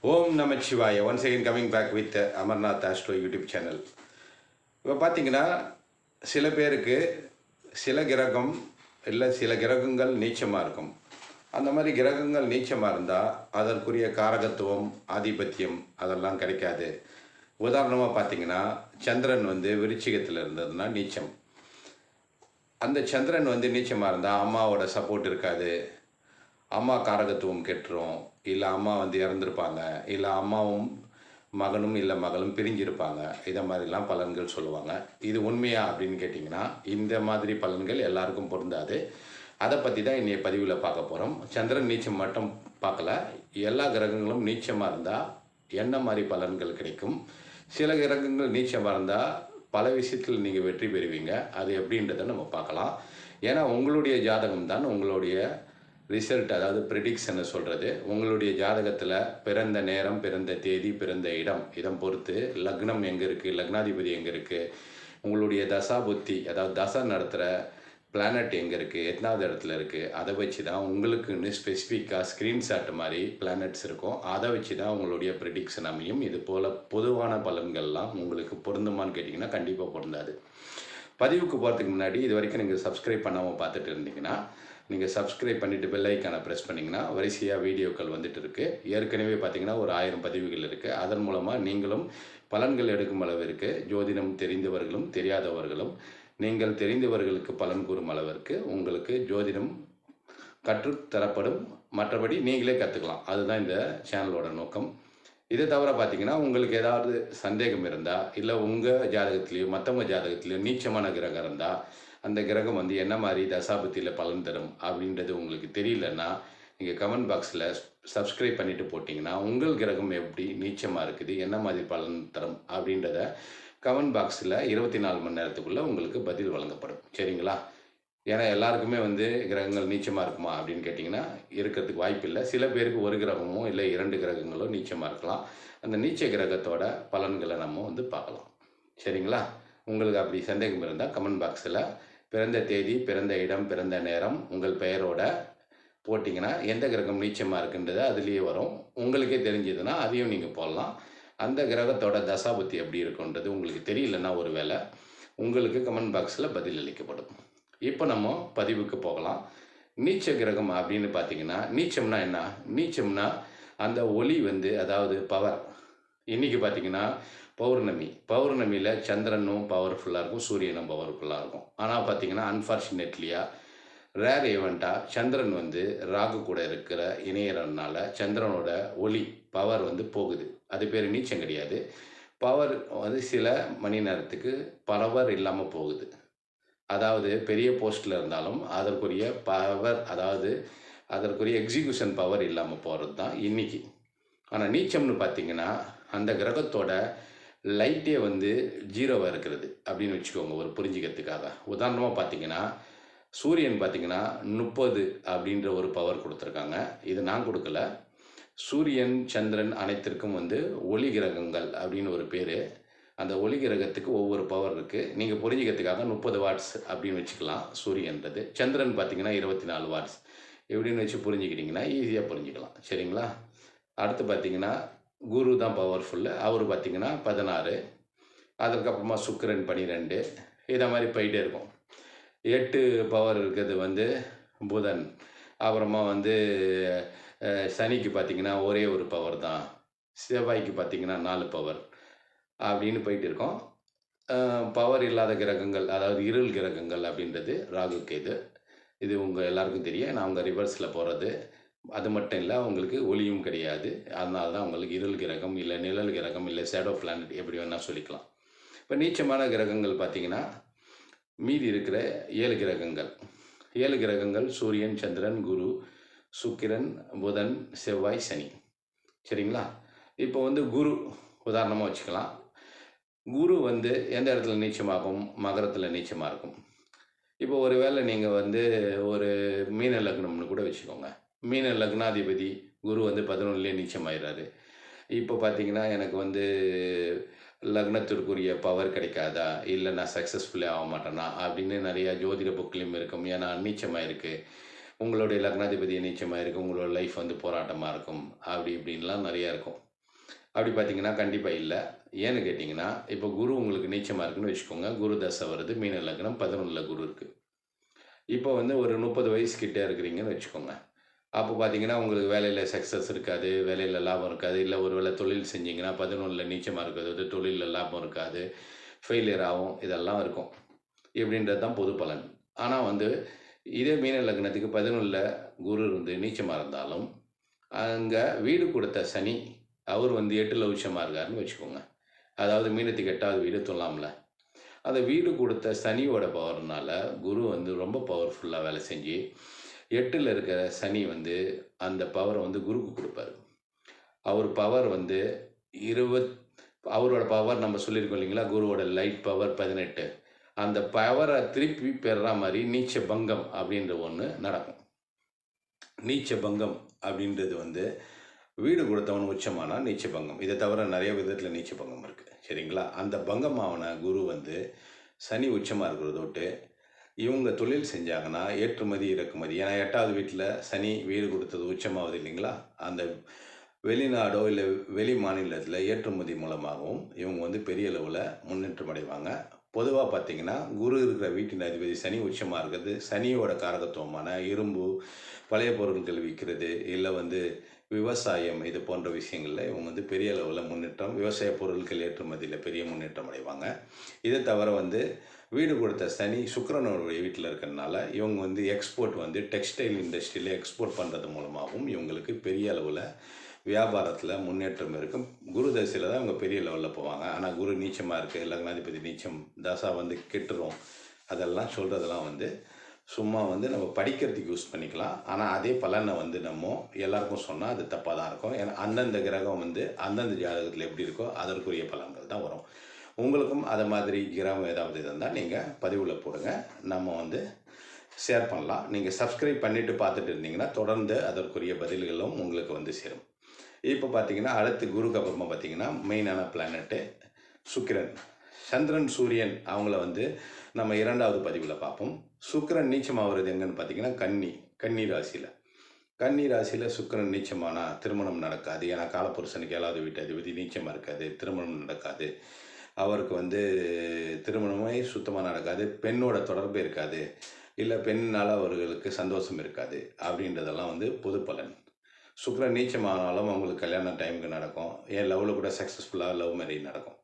Om Namachivaya. Once second coming back with Amarnath astro YouTube channel இப்போ பார்த்தீங்கன்னா சில பேருக்கு சில கிரகம் இல்லை சில கிரகங்கள் நீச்சமாக இருக்கும். அந்த மாதிரி கிரகங்கள் நீச்சமாக இருந்தால் அதற்குரிய காரகத்துவம் ஆதிபத்தியம் அதெல்லாம் கிடைக்காது. உதாரணமாக பார்த்தீங்கன்னா சந்திரன் வந்து விருச்சிகத்தில் இருந்ததுன்னா நீச்சம். அந்த சந்திரன் வந்து நீச்சமாக இருந்தால் அம்மாவோட சப்போர்ட் இருக்காது. அம்மா காரகத்துவம் கெட்டுரும். இல்லை அம்மா வந்து இறந்துருப்பாங்க இல்லை அம்மாவும் மகனும் இல்லை மகளும் பிரிஞ்சிருப்பாங்க. இதை மாதிரிலாம் பலன்கள் சொல்லுவாங்க. இது உண்மையா அப்படின்னு கேட்டிங்கன்னா இந்த மாதிரி பலன்கள் எல்லாருக்கும் பொருந்தாது. அதை பற்றி தான் இன்றைய பதிவில் பார்க்க போகிறோம் சந்திரன் நீச்சம் மட்டும் பார்க்கல. எல்லா கிரகங்களும் நீச்சமாக இருந்தால் என்ன மாதிரி பலன்கள் கிடைக்கும்? சில கிரகங்கள் நீச்சமாக இருந்தால் பல விஷயத்தில் நீங்கள் வெற்றி பெறுவீங்க. அது எப்படின்றத நம்ம பார்க்கலாம். ஏன்னா உங்களுடைய ஜாதகம் தான் உங்களுடைய ரிசல்ட் அதாவது ப்ரிடிக்ஷனை சொல்கிறது உங்களுடைய ஜாதகத்தில் பிறந்த நேரம் பிறந்த தேதி பிறந்த இடம் இதை பொறுத்து லக்னம் எங்கே இருக்குது லக்னாதிபதி எங்கே இருக்குது உங்களுடைய தசா புத்தி அதாவது தசா நடத்துகிற பிளானட் எங்கே இருக்குது எத்தனாவது இடத்துல இருக்குது அதை வச்சு தான் உங்களுக்குன்னு ஸ்பெசிஃபிக்காக ஸ்க்ரீன்ஷாட் மாதிரி பிளானட்ஸ் இருக்கும். அதை வச்சு தான் உங்களுடைய ப்ரிடிக்ஷன் அமையும். இது போல் பொதுவான பலன்கள்லாம் உங்களுக்கு பொருந்துமான்னு கேட்டிங்கன்னா கண்டிப்பாக பொருந்தாது. பதிவுக்கு போகிறதுக்கு முன்னாடி இது வரைக்கும் நீங்கள் சப்ஸ்கிரைப் பண்ணாமல் பார்த்துட்டு இருந்தீங்கன்னா நீங்கள் சப்ஸ்கிரைப் பண்ணிவிட்டு பெல் ஐக்கானை ப்ரெஸ் பண்ணிங்கன்னா வரிசையாக வீடியோக்கள் வந்துட்டு இருக்குது ஏற்கனவே பார்த்தீங்கன்னா ஒரு ஆயிரம் பதிவுகள் இருக்குது அதன் மூலமாக நீங்களும் பலன்கள் எடுக்கும் அளவிற்கு ஜோதிடம் தெரிந்தவர்களும் தெரியாதவர்களும் நீங்கள் தெரிந்தவர்களுக்கு பலன் கூறும் அளவிற்கு உங்களுக்கு ஜோதிடம் கற்றுத்தரப்படும். மற்றபடி நீங்களே கற்றுக்கலாம் அதுதான் இந்த சேனலோட நோக்கம். இதை தவிர பார்த்தீங்கன்னா உங்களுக்கு ஏதாவது சந்தேகம் இருந்தால் இல்லை உங்கள் ஜாதகத்துலேயோ மற்றவங்க ஜாதகத்துலேயோ நீச்சமான கிரகம் இருந்தால் அந்த கிரகம் வந்து என்ன மாதிரி தசாபத்தியில் பலன் தரும் அப்படின்றது உங்களுக்கு தெரியலன்னா நீங்கள் கமெண்ட் பாக்ஸில் சப்ஸ்கிரைப் பண்ணிவிட்டு போட்டிங்கன்னா உங்கள் கிரகம் எப்படி நீச்சமாக இருக்குது என்ன மாதிரி பலன் தரும் அப்படின்றத கமெண்ட் பாக்ஸில் இருபத்தி நாலு மணி நேரத்துக்குள்ளே உங்களுக்கு பதில் வழங்கப்படும். சரிங்களா? ஏன்னா எல்லாருக்குமே வந்து கிரகங்கள் நீச்சமாக இருக்குமா அப்படின்னு கேட்டிங்கன்னா இருக்கிறதுக்கு வாய்ப்பு இல்லை. சில பேருக்கு ஒரு கிரகமோ இல்லை இரண்டு கிரகங்களோ நீச்சமாக இருக்கலாம். அந்த நீச்ச கிரகத்தோட பலன்களை நம்ம வந்து பார்க்கலாம். சரிங்களா? உங்களுக்கு அப்படி சந்தேகம் இருந்தால் கமெண்ட் பாக்ஸில் பிறந்த தேதி பிறந்த இடம் பிறந்த நேரம் உங்கள் பெயரோட போட்டிங்கன்னா எந்த கிரகம் நீச்சமாக இருக்குன்றது அதுலேயே வரும். உங்களுக்கே தெரிஞ்சதுன்னா அதையும் நீங்கள் போடலாம். அந்த கிரகத்தோட தசாபுத்தி எப்படி இருக்குன்றது உங்களுக்கு தெரியலன்னா ஒரு வேளை உங்களுக்கு கமெண்ட் பாக்ஸில் பதில் அளிக்கப்படும். இப்போ நம்ம பதிவுக்கு போகலாம். நீச்ச கிரகம் அப்படின்னு பார்த்தீங்கன்னா நீச்சம்னா என்ன? நீச்சம்னா அந்த ஒளி வந்து அதாவது பவர் இன்றைக்கி பார்த்தீங்கன்னா பௌர்ணமி. பௌர்ணமியில் சந்திரனும் பவர்ஃபுல்லாக இருக்கும் சூரியனும் பவர்ஃபுல்லாக இருக்கும். ஆனால் பார்த்தீங்கன்னா அன்ஃபார்ச்சுனேட்லியாக ரேர் ஈவெண்ட்டாக சந்திரன் வந்து ராகு கூட இருக்கிற இணையறனால சந்திரனோட ஒளி பவர் வந்து போகுது. அது பேர் நீச்சம் கிடையாது. பவர் வந்து சில மணி நேரத்துக்கு பவர் இல்லாமல் போகுது. அதாவது பெரிய போஸ்ட்டில் இருந்தாலும் அதற்குரிய பவர் அதாவது அதற்குரிய எக்ஸிக்யூஷன் பவர் இல்லாமல் போகிறது தான் இன்றைக்கி ஆனால் நீச்சம்னு பார்த்தீங்கன்னா அந்த கிரகத்தோட லைட்டே வந்து ஜீரோவாக இருக்கிறது. அப்படின்னு வச்சுக்கோங்க ஒரு புரிஞ்சுக்கிறதுக்காக. உதாரணமாக பார்த்தீங்கன்னா சூரியன் பார்த்திங்கன்னா முப்பது அப்படின்ற ஒரு பவர் கொடுத்துருக்காங்க. இது நான் கொடுக்கல. சூரியன் சந்திரன் அனைத்திற்கும் வந்து ஒளி கிரகங்கள் அப்படின்னு ஒரு பேர். அந்த ஒளி கிரகத்துக்கு ஒவ்வொரு பவர் இருக்குது நீங்கள் புரிஞ்சிக்கிறதுக்காக முப்பது வாட்ஸ் அப்படின்னு வச்சுக்கலாம் சூரியன்றது. சந்திரன் பார்த்தீங்கன்னா இருபத்தி நாலு வாட்ஸ் எப்படின்னு வச்சு புரிஞ்சுக்கிட்டிங்கன்னா ஈஸியாக புரிஞ்சுக்கலாம். சரிங்களா? அடுத்து பார்த்தீங்கன்னா குரு தான் பவர்ஃபுல்லு அவர் பார்த்திங்கன்னா பதினாறு. அதுக்கப்புறமா சுக்கிரன் பன்னிரெண்டு இதை மாதிரி போயிட்டே இருக்கும். எட்டு பவர் இருக்கிறது வந்து புதன். அப்புறமா வந்து சனிக்கு பார்த்தீங்கன்னா ஒரே ஒரு பவர் தான். செவ்வாய்க்கு பார்த்தீங்கன்னா நாலு பவர் அப்படின்னு போயிட்டு இருக்கோம். பவர் இல்லாத கிரகங்கள் அதாவது இருள் கிரகங்கள் அப்படின்றது ராகு கேது. இது உங்கள் எல்லாருக்கும் தெரியும். நான் உங்கள் ரிவர்ஸில் போகிறது அது மட்டும் இல்லை அவங்களுக்கு ஒளியும் கிடையாது. அதனால தான் உங்களுக்கு இருள் கிரகம் இல்லை நிழல் கிரகம் இல்லை ஷேடோ பிளானட் எப்படி வேணால் சொல்லிக்கலாம். இப்போ நீச்சமான கிரகங்கள் பார்த்தீங்கன்னா மீதி இருக்கிற ஏழு கிரகங்கள். ஏழு கிரகங்கள் சூரியன் சந்திரன் குரு சுக்கிரன் புதன் செவ்வாய் சனி. சரிங்களா? இப்போ வந்து குரு உதாரணமாக வச்சுக்கலாம். குரு வந்து எந்த இடத்துல நீச்சமாகும்? மகரத்தில் நீச்சமாக இருக்கும். இப்போ ஒருவேளை நீங்கள் வந்து ஒரு மீன லக்னம்னு கூட வச்சுக்கோங்க. மீன லக்னாதிபதி குரு வந்து பதினொன்றுலேயே நீச்சமாயிடுறாரு இப்போ பார்த்தீங்கன்னா எனக்கு வந்து லக்னத்திற்குரிய பவர் கிடைக்காதா? இல்லை நான் சக்ஸஸ்ஃபுல்லே ஆக மாட்டேனா? அப்படின்னு நிறையா ஜோதிட புக்லேயும் இருக்கும். ஏன்னா நீச்சமாக இருக்குது உங்களுடைய லக்னாதிபதி நீச்சமாக இருக்கும் உங்களோட லைஃப் வந்து போராட்டமாக இருக்கும். அப்படி இப்படின்லாம் நிறையா இருக்கும். அப்படி பார்த்தீங்கன்னா கண்டிப்பாக இல்லை. ஏன்னு கேட்டிங்கன்னா இப்போ குரு உங்களுக்கு நீச்சமாக இருக்குன்னு வச்சுக்கோங்க. குரு தசை வருது. மீன லக்னம் பதினொன்றில் குரு இருக்குது இப்போ வந்து ஒரு முப்பது வயசுக்கிட்டே இருக்கிறீங்கன்னு வச்சுக்கோங்க. அப்போ பார்த்தீங்கன்னா உங்களுக்கு வேலையில் சக்ஸஸ் இருக்காது வேலையில் லாபம் இருக்காது. இல்லை ஒரு வேளை தொழில் செஞ்சீங்கன்னா பதினொன்றில் நீச்சமாக இருக்கிறது தொழிலில் லாபம் இருக்காது. ஃபெயிலியர் ஆகும் இதெல்லாம் இருக்கும். இப்படின்றது தான் பொது பலன். ஆனால் வந்து இதே மீன லக்னத்துக்கு பதினொன்றில் குரு இருந்து நீச்சமாக இருந்தாலும் அங்கே வீடு கொடுத்த சனி அவர் வந்து எட்டில் உச்சமாக இருக்காருன்னு வச்சுக்கோங்க. அதாவது மீனத்துக்கு எட்டாவது வீடு தொல்லாமல அந்த வீடு கொடுத்த சனியோட பவர்னால குரு வந்து ரொம்ப பவர்ஃபுல்லாக வேலை செஞ்சு எட்டில் இருக்கிற சனி வந்து அந்த பவரை வந்து குருக்கு கொடுப்பாரு. அவர் பவர் வந்து இருபத் அவரோட பவர் நம்ம சொல்லியிருக்கோம் இல்லைங்களா? குருவோட லைட் பவர் பதினெட்டு. அந்த பவரை திருப்பி பெறுற மாதிரி நீச்ச பங்கம் அப்படின்ற ஒன்று நடக்கும். நீச்ச பங்கம் அப்படின்றது வந்து வீடு கொடுத்தவன் உச்சமானா நீச்ச பங்கம். இதை தவிர நிறைய விதத்தில் நீச்ச பங்கம் இருக்குது சரிங்களா? அந்த பங்கமாவன குரு வந்து சனி உச்சமாக இருக்கிறதோட்டு இவங்க தொழில் செஞ்சாங்கன்னா ஏற்றுமதி இறக்குமதி. ஏன்னா எட்டாவது வீட்டில் சனி வீடு கொடுத்தது உச்சமாகுது இல்லைங்களா? அந்த வெளிநாடோ இல்லை வெளி மாநிலத்தில் ஏற்றுமதி மூலமாகவும் இவங்க வந்து பெரிய அளவில் முன்னேற்றம் அடைவாங்க. பொதுவாக பார்த்தீங்கன்னா குரு இருக்கிற வீட்டின் அதிபதி சனி உச்சமாக இருக்கிறது. சனியோட காரகத்துவமான இரும்பு பழைய பொருட்கள் விற்கிறது இல்லை வந்து விவசாயம் இது போன்ற விஷயங்களில் இவங்க வந்து பெரிய அளவில் முன்னேற்றம் விவசாய பொருட்கள் ஏற்றுமதியில் பெரிய முன்னேற்றம் அடைவாங்க. இதை தவிர வந்து வீடு கொடுத்த சனி சுக்கரனுடைய வீட்டில் இருக்கிறதுனால இவங்க வந்து எக்ஸ்போர்ட் வந்து டெக்ஸ்டைல் இண்டஸ்ட்ரியில் எக்ஸ்போர்ட் பண்ணுறது மூலமாகவும் இவங்களுக்கு பெரிய அளவில் வியாபாரத்தில் முன்னேற்றம் இருக்கும். குரு தசையில் தான் இவங்க பெரிய லெவலில் போவாங்க. ஆனால் குரு நீச்சமாக இருக்குது லக்னாதிபதி நீச்சம் தசா வந்து கெட்டுரும். அதெல்லாம் சொல்கிறதெல்லாம் வந்து சும்மா வந்து நம்ம படிக்கிறதுக்கு யூஸ் பண்ணிக்கலாம். ஆனால் அதே பலனை வந்து நம்ம எல்லாருக்கும் சொன்னால் அது தப்பாக தான் இருக்கும். ஏன்னா அந்தந்த கிரகம் வந்து அந்தந்த ஜாதகத்தில் எப்படி இருக்கோ அதற்குரிய பலன்கள் தான் வரும். உங்களுக்கும் அதை மாதிரி கிரகம் ஏதாவது இருந்தால் நீங்கள் பதிவில் போடுங்க. நம்ம வந்து ஷேர் பண்ணலாம். நீங்கள் சப்ஸ்கிரைப் பண்ணிவிட்டு பார்த்துட்டு இருந்தீங்கன்னா தொடர்ந்து அதற்குரிய பதில்களும் உங்களுக்கு வந்து சேரும். இப்போ பார்த்தீங்கன்னா அடுத்து குருக்கு அப்புறமா பார்த்தீங்கன்னா மெயினான பிளானட்டு சுக்கிரன். சந்திரன் சூரியன் அவங்கள வந்து நம்ம இரண்டாவது பதிவில் பார்ப்போம். சுக்கிரன் ஆகுறது எங்கன்னு பார்த்தீங்கன்னா கன்னி கன்னி ராசியில். கன்னி ராசியில் சுக்கிரன் நீச்சமானா திருமணம் நடக்காது. ஏன்னா காலப்புருஷனுக்கு ஏழாவது வீட்டு அதிபதி நீச்சமாக இருக்காது. திருமணம் நடக்காது. அவருக்கு வந்து திருமணமே சுத்தமாக நடக்காது. பெண்ணோட தொடர்பு இருக்காது. இல்லை பெண்ணால் அவர்களுக்கு சந்தோஷம் இருக்காது. அப்படின்றதெல்லாம் வந்து பொது பலன். சுக்கரன் நீச்சமானாலும் அவங்களுக்கு கல்யாணம் டைமுக்கு நடக்கும். என் லவ்வில் கூட சக்ஸஸ்ஃபுல்லாக லவ் மேரேஜ் நடக்கும்.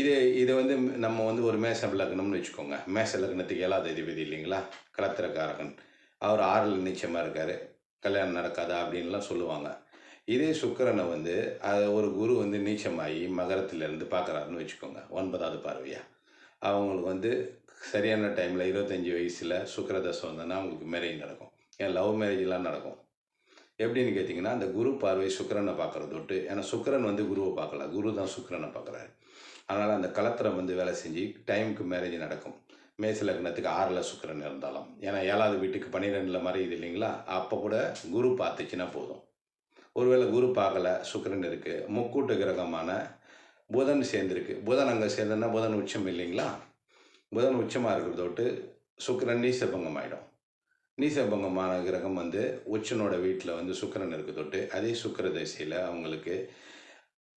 இது இது வந்து நம்ம வந்து ஒரு மேச லக்னம்னு வச்சுக்கோங்க. மேச லக்னத்துக்கு ஏழாவது அதிபதி இல்லைங்களா? கலத்திரக்காரகன். அவர் ஆறில் நீச்சமாக இருக்கார். கல்யாணம் நடக்காதா அப்படின்லாம் சொல்லுவாங்க. இதே சுக்கிரனை வந்து அது ஒரு குரு வந்து நீச்சமாகி மகரத்திலேருந்து பார்க்குறாருன்னு வச்சுக்கோங்க. ஒன்பதாவது பார்வையாக அவங்களுக்கு வந்து சரியான டைமில் இருபத்தஞ்சி வயசில் சுக்கரதசம் வந்தோன்னா அவங்களுக்கு மேரேஜ் நடக்கும். ஏன் லவ் மேரேஜ்லாம் நடக்கும். எப்படின்னு கேட்டிங்கன்னா அந்த குரு பார்வை சுக்கரனை பார்க்குறது தொட்டு ஏன்னா சுக்கரன் வந்து குருவை பார்க்கல. குரு தான் சுக்கரனை பார்க்குறாரு. அதனால் அந்த கலத்திரம் வந்து வேலை செஞ்சு டைமுக்கு மேரேஜ் நடக்கும். மேச லக்னத்துக்கு ஆறில் சுக்கரன் இருந்தாலும். ஏன்னா ஏழாவது வீட்டுக்கு பன்னிரெண்டில் மறையுது இல்லைங்களா? அப்போ கூட குரு பார்த்துச்சுன்னா போதும். ஒருவேளை குரு பார்க்கல சுக்கரன் இருக்குது முக்கூட்டு கிரகமான புதன் சேர்ந்துருக்கு. புதன் அங்கே சேர்ந்ததுன்னா புதன் உச்சம் இல்லைங்களா? புதன் உச்சமாக இருக்கிறத விட்டு நீசபங்கம் ஆகிடும் நீசபங்கமான கிரகம் வந்து உச்சனோட வீட்டில் வந்து சுக்கிரன் இருக்க தொட்டு அதே சுக்கர திசையில் அவங்களுக்கு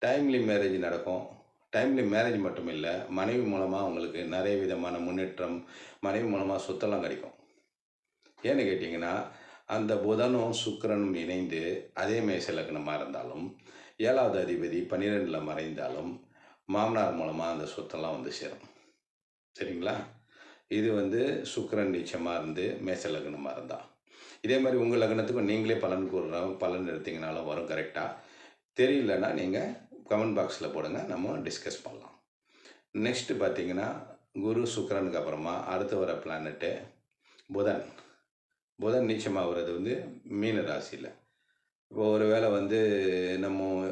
டைம்லி மேரேஜ் நடக்கும். டைம்லி மேரேஜ் மட்டும் இல்லை மனைவி மூலமாக அவங்களுக்கு நிறைய விதமான முன்னேற்றம் மனைவி மூலமாக சொத்தெல்லாம் கிடைக்கும். ஏன்னு கேட்டிங்கன்னா அந்த புதனும் சுக்கரனும் இணைந்து அதே மேச லக்னமாக இருந்தாலும் ஏழாவது அதிபதி பன்னிரெண்டில் மறைந்தாலும் மாமனார் மூலமாக அந்த சொத்தெல்லாம் வந்து சேரும். சரிங்களா? இது வந்து சுக்கரன் நிச்சயமாக இருந்து மேச லக்னமாக இருந்தால் இதே மாதிரி உங்கள் லக்னத்துக்கும் நீங்களே பலன் கூறுற பலன் எடுத்தீங்கனாலும் வரும் கரெக்டாக தெரியலன்னா நீங்கள் கமெண்ட் பாக்ஸில் போடுங்க நம்ம டிஸ்கஸ் பண்ணலாம். நெக்ஸ்ட்டு பார்த்தீங்கன்னா குரு சுக்கரனுக்கு அப்புறமா அடுத்து வர பிளானட்டு புதன். புதன் நீச்சமாகிறது வந்து மீன ராசியில். இப்போ ஒரு வேளை வந்து நம்ம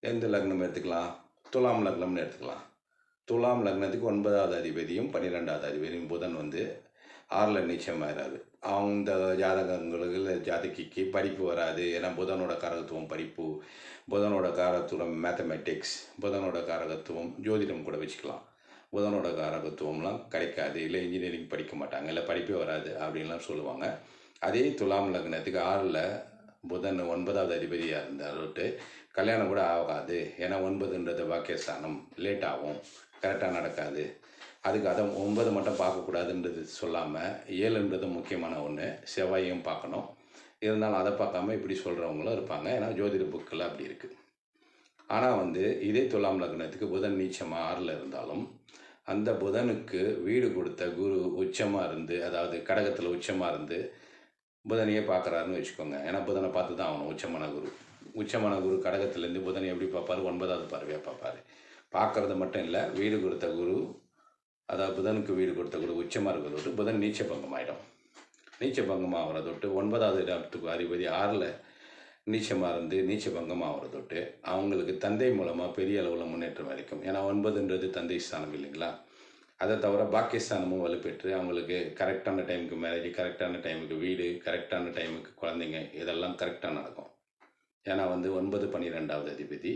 எந்த லக்னம் எடுத்துக்கலாம்? துலாம் லக்னம்னு எடுத்துக்கலாம். துலாம் லக்னத்துக்கு ஒன்பதாவது அதிபதியும் பன்னிரெண்டாவது அதிபதியும் புதன் வந்து ஆறில் நீச்சமாகிறாரு அந்த ஜாதகங்களுக்கு ஜாதகிக்கு படிப்பு வராது. ஏன்னா புதனோட காரகத்துவம் படிப்பு புதனோட காரகத்துவம் மேத்தமெட்டிக்ஸ் புதனோட காரகத்துவம் ஜோதிடம் கூட வச்சுக்கலாம். புதனோட காரகத்துவம்லாம் கிடைக்காது. இல்லை இன்ஜினியரிங் படிக்க மாட்டாங்க. இல்லை படிப்பே வராது அப்படின்லாம் சொல்லுவாங்க. அதே துலாம் லக்னத்துக்கு ஆறில் புதன் ஒன்பதாவது அதிபதியாக இருந்தாருட்டு கல்யாணம் கூட ஆகாது. ஏன்னா ஒன்பதுன்றது வாக்கியஸ்தானம். லேட் ஆகும். கரெக்டாக நடக்காது. அதுக்கு அதை ஒன்பது மட்டும் பார்க்கக்கூடாதுன்றது சொல்லாமல் ஏழுன்றது முக்கியமான ஒன்று செவ்வாயும் பார்க்கணும். இருந்தாலும் அதை பார்க்காம இப்படி சொல்கிறவங்களும் இருப்பாங்க. ஏன்னா ஜோதிட புக்கில் அப்படி இருக்குது ஆனால் வந்து இதே துலாம் லக்னத்துக்கு புதன் நீச்சமாக ஆறில் இருந்தாலும் அந்த புதனுக்கு வீடு கொடுத்த குரு உச்சமாக இருந்து அதாவது கடகத்தில் உச்சமாக இருந்து புதனையே பார்க்குறாருன்னு வச்சுக்கோங்க. ஏன்னா புதனை பார்த்து தான் ஆகணும் உச்சமான குரு. உச்சமான குரு கடகத்துலேருந்து புதனை எப்படி பார்ப்பாரு? ஒன்பதாவது பார்வையாக பார்ப்பார். பார்க்குறது மட்டும் இல்லை வீடு கொடுத்த குரு அதாவது புதனுக்கு வீடு கொடுத்த கூட உச்சமாக இருக்கிறதோட்டு புதன் நீச்ச பங்கம் ஆகிடும் நீச்ச பங்கமாக ஆகிறதொட்டு ஒன்பதாவது இடத்துக்கு அதிபதி ஆறில் நீச்சமாக இருந்து நீச்ச பங்கமாக ஆகிறதொட்டு அவங்களுக்கு தந்தை மூலமாக பெரிய அளவில் முன்னேற்றம் அளிக்கும். ஏன்னா ஒன்பதுன்றது தந்தை ஸ்தானம் இல்லைங்களா? அதை தவிர பாக்கியஸ்தானமும் வலுப்பெற்று அவங்களுக்கு கரெக்டான டைமுக்கு மேரேஜ் கரெக்டான டைமுக்கு வீடு கரெக்டான டைமுக்கு குழந்தைங்க இதெல்லாம் கரெக்டாக நடக்கும். ஏன்னா வந்து ஒன்பது பன்னிரெண்டாவது அதிபதி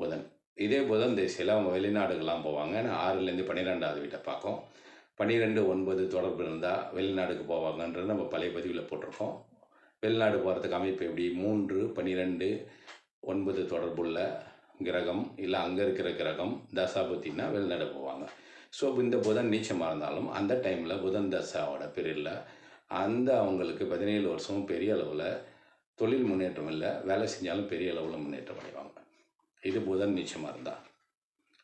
புதன். இதே புதன் திசையில் அவங்க வெளிநாடுகள்லாம் போவாங்க. ஏன்னா ஆறுலேருந்து பன்னிரெண்டாவது வீட்டை பார்க்கும். பன்னிரெண்டு ஒன்பது தொடர்பு இருந்தால் வெளிநாடுக்கு போவாங்கன்றது நம்ம பழைய பதிவில் போட்டிருக்கோம். வெளிநாடு போகிறதுக்கு அமைப்பு எப்படி? மூன்று பன்னிரெண்டு ஒன்பது தொடர்புள்ள கிரகம் இல்லை அங்கே இருக்கிற கிரகம் தசாபுத்தின்னா வெளிநாடு போவாங்க. ஸோ இந்த புதன் நீச்சமாக இருந்தாலும் அந்த டைமில் புதன் தசாவோட பீரியடில் அந்த அவங்களுக்கு பதினேழு வருஷமும் பெரிய அளவில் தொழில் முன்னேற்றம் இல்லை. வேலை செஞ்சாலும் பெரிய அளவில் முன்னேற்றம் அடைவாங்க. இது புதன் நீச்சமாக இருந்தால்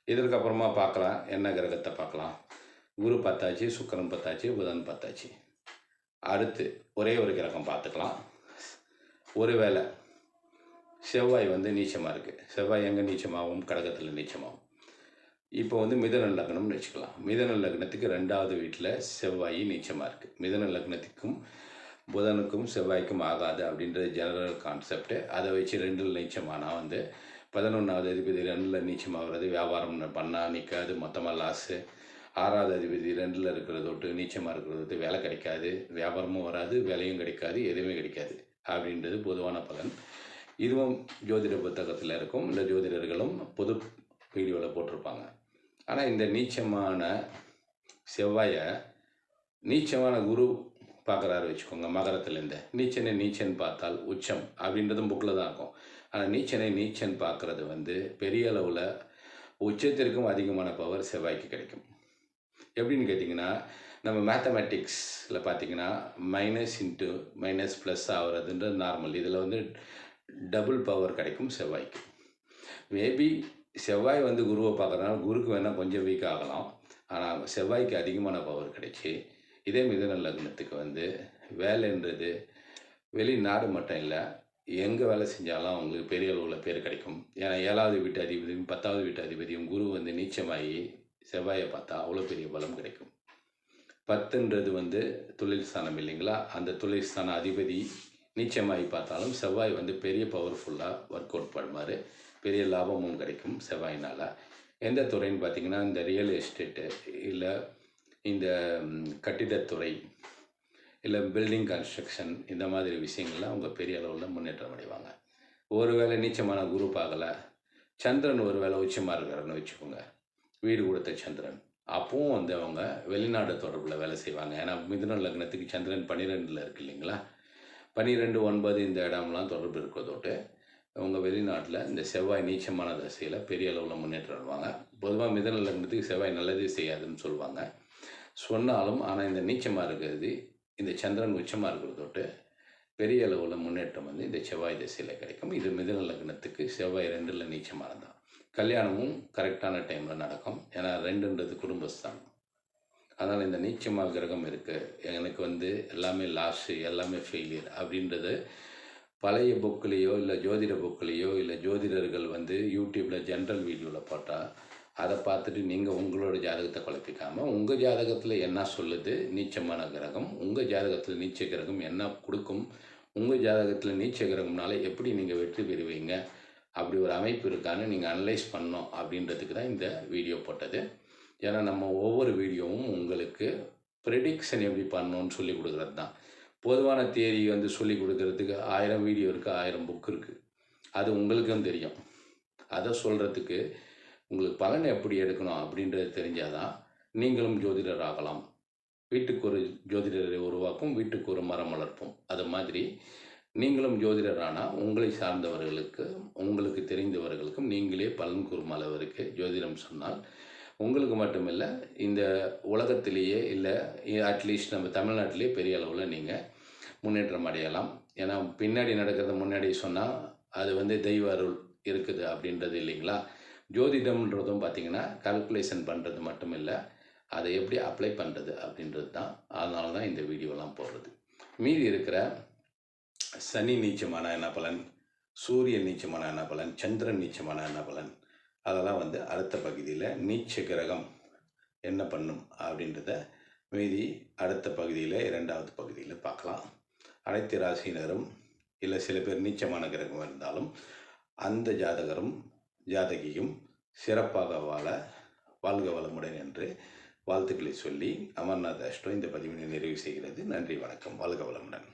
இதற்கப்புறமா பார்க்கலாம் என்ன கிரகத்தை பார்க்கலாம். குரு பத்தாச்சு சுக்கரன் பத்தாச்சு புதன் பத்தாச்சு. அடுத்து ஒரே ஒரு கிரகம் பார்த்துக்கலாம். ஒருவேளை செவ்வாய் வந்து நீச்சமாக இருக்குது செவ்வாய் எங்கே நீச்சமாகவும் கடகத்தில் நீச்சமாகும் இப்போ வந்து மிதன லக்னம்னு வச்சுக்கலாம். மிதன லக்னத்துக்கு ரெண்டாவது வீட்டில் செவ்வாய் நீச்சமாக இருக்குது மிதன லக்னத்துக்கும் புதனுக்கும் செவ்வாய்க்கும் ஆகாது அப்படின்றது ஜெனரல் கான்செப்ட் அதை வச்சு ரெண்டில் நீச்சமானால் வந்து பதினொன்றாவது அதிபதி ரெண்டில் நீச்சமாகிறது. வியாபாரம் பண்ணால் நிற்காது மொத்தமாக லாஸு ஆறாவது அதிபதி ரெண்டில் இருக்கிறதொட்டு நீச்சமாக இருக்கிறத வேலை கிடைக்காது. வியாபாரமும் வராது வேலையும் கிடைக்காது எதுவுமே கிடைக்காது அப்படின்றது பொதுவான பலன். இதுவும் ஜோதிட புத்தகத்தில் இருக்கும். இந்த ஜோதிடர்களும் பொது வீடியோவில் போட்டிருப்பாங்க. ஆனால் இந்த நீச்சமான செவ்வாயை நீச்சமான குரு பார்க்குறாரு வச்சுக்கோங்க மகரத்துலேருந்து. நீச்சனை நீச்சன் பார்த்தால் உச்சம் அப்படின்றதும் புக்கில் தான் இருக்கும். ஆனால் நீச்சனை நீச்சன் பார்க்குறது வந்து பெரிய அளவில் உச்சத்திற்கும் அதிகமான பவர் செவ்வாய்க்கு கிடைக்கும். எப்படின்னு கேட்டிங்கன்னா நம்ம மேத்தமெட்டிக்ஸில் பார்த்தீங்கன்னா மைனஸ் இன்ட்டு மைனஸ் ப்ளஸ் ஆகிறதுன்றது நார்மல் இதில் வந்து டபுள் பவர் கிடைக்கும் செவ்வாய்க்கு. மேபி செவ்வாய் வந்து குருவை பார்க்குறதுனால குருக்கு வேணால் கொஞ்சம் வீக் ஆகலாம். ஆனால் செவ்வாய்க்கு அதிகமான பவர் கிடைச்சி இதே மிதன லக்னத்துக்கு வந்து வேலைன்றது வெளிநாடு மட்டும் இல்லை எங்கே வேலை செஞ்சாலும் அவங்களுக்கு பெரிய அளவில் பேர் கிடைக்கும். ஏன்னா ஏழாவது வீட்டு அதிபதியும் பத்தாவது வீட்டு அதிபதியும் குரு வந்து நீச்சமாகி செவ்வாயை பார்த்தா அவ்வளோ பெரிய பலம் கிடைக்கும். பத்துன்றது வந்து தொழில் ஸ்தானம் இல்லைங்களா? அந்த தொழில் ஸ்தான அதிபதி நீச்சமாகி பார்த்தாலும் செவ்வாய் வந்து பெரிய பவர்ஃபுல்லாக ஒர்க் அவுட் பண்ணுவார். பெரிய லாபமும் கிடைக்கும் செவ்வாயினால். எந்த துறைன்னு பார்த்தீங்கன்னா இந்த ரியல் எஸ்டேட்டு இல்லை இந்த கட்டிடத்துறை இல்லை பில்டிங் கன்ஸ்ட்ரக்ஷன் இந்த மாதிரி விஷயங்கள்லாம் அவங்க பெரிய அளவில் முன்னேற்றம் அடைவாங்க. ஒருவேளை நீச்சமான குரூப் ஆகலை சந்திரன் ஒரு வேளை உச்சமாக இருக்கிறாருன்னு வச்சுக்கோங்க. வீடு கொடுத்த சந்திரன். அப்பவும் வந்து அவங்க வெளிநாடு தொடர்பில் வேலை செய்வாங்க. ஏன்னா மிதுன லக்னத்துக்கு சந்திரன் பன்னிரெண்டில் இருக்கு இல்லைங்களா? பன்னிரெண்டு ஒன்பது இந்த இடம்லாம் தொடர்பு இருக்கிறதோட்டு அவங்க வெளிநாட்டில் இந்த செவ்வாய் நீச்சமான தசையில் பெரிய அளவில் முன்னேற்றம் வருவாங்க பொதுவாக மிதன லக்னத்துக்கு செவ்வாய் நல்லதே செய்யாதுன்னு சொல்லுவாங்க. சொன்னாலும் ஆனால் இந்த நீச்சமாக இருக்கிறது இந்த சந்திரன் உச்சமாக இருக்கிறதோட்டு பெரிய அளவில் முன்னேற்றம் வந்து இந்த செவ்வாய் திசையில் கிடைக்கும். இது மிதன லக்னத்துக்கு செவ்வாய் ரெண்டில் நீச்சமாக இருந்தால் கல்யாணமும் கரெக்டான டைமில் நடக்கும். ஏன்னா ரெண்டுன்றது குடும்பஸ்தான். அதனால் இந்த நீச்சமாக கிரகம் இருக்குது எனக்கு வந்து எல்லாமே லாஸு எல்லாமே ஃபெயிலியர் அப்படின்றது பழைய புக்கிலேயோ இல்லை ஜோதிட புக்லேயோ இல்லை ஜோதிடர்கள் வந்து யூடியூப்பில் ஜென்ரல் வீடியோவில் போட்டால் அதை பார்த்துட்டு நீங்கள் உங்களோட ஜாதகத்தை குழப்பிக்காமல் உங்கள் ஜாதகத்தில் என்ன சொல்லுது? நீச்சமான கிரகம். உங்கள் ஜாதகத்தில் நீச்ச கிரகம் என்ன கொடுக்கும்? உங்கள் ஜாதகத்தில் நீச்ச கிரகம்னால எப்படி நீங்கள் வெற்றி பெறுவீங்க? அப்படி ஒரு அமைப்பு இருக்கான்னு நீங்கள் அனலைஸ் பண்ணோம் அப்படின்றதுக்கு தான் இந்த வீடியோ போட்டது. ஏன்னா நம்ம ஒவ்வொரு வீடியோவும் உங்களுக்கு ப்ரெடிக்ஷன் எப்படி பண்ணணும்னு சொல்லி கொடுக்குறது தான். பொதுவான தேதி வந்து சொல்லி கொடுக்கறதுக்கு ஆயிரம் வீடியோ இருக்குது ஆயிரம் புக் இருக்குது அது உங்களுக்கும் தெரியும். அதை சொல்கிறதுக்கு உங்களுக்கு பலன் எப்படி எடுக்கணும் அப்படின்றது தெரிஞ்சாதான் நீங்களும் ஜோதிடர் ஆகலாம் வீட்டுக்கு ஒரு ஜோதிடரை உருவாக்கும் வீட்டுக்கு ஒரு மரம் வளர்ப்போம். அது மாதிரி நீங்களும் ஜோதிடரானால் உங்களை சார்ந்தவர்களுக்கு உங்களுக்கு தெரிந்தவர்களுக்கும் நீங்களே பலன் கூறும் அளவிற்கு ஜோதிடம் சொன்னால் உங்களுக்கு மட்டுமில்லை இந்த உலகத்திலேயே இல்லை அட்லீஸ்ட் நம்ம தமிழ்நாட்டிலேயே பெரிய அளவில் நீங்கள் முன்னேற்றம் அடையலாம். ஏன்னா பின்னாடி நடக்கிறத முன்னாடி சொன்னால் அது வந்து தெய்வ அருள் இருக்குது அப்படின்றது இல்லைங்களா? ஜோதிடம்ன்றதும் பார்த்திங்கன்னா கால்குலேஷன் பண்ணுறது மட்டும் இல்லை அதை எப்படி அப்ளை பண்ணுறது அப்படின்றது தான். அதனால தான் இந்த வீடியோலாம் போடுறது. மீதி இருக்கிற சனி நீச்சமான என்ன பலன் சூரியன் நீச்சமான என்ன பலன் சந்திரன் நீச்சமான என்ன பலன் அதெல்லாம் வந்து அடுத்த பகுதியில் நீச்ச கிரகம் என்ன பண்ணும் அப்படின்றத மீதி அடுத்த பகுதியில் இரண்டாவது பகுதியில் பார்க்கலாம். அனைத்து ராசியினரும் இல்லை சில பேர் நீச்சமான கிரகம் இருந்தாலும் அந்த ஜாதகரும் ஜாதகியும் சிறப்பாக வாழ வாழ்க வளமுடன் என்று வாழ்த்துக்களை சொல்லி அமர்நாத் அஷ்டோ இந்த பதிவினை நிறைவு செய்கிறது. நன்றி வணக்கம். வாழ்க வளமுடன்.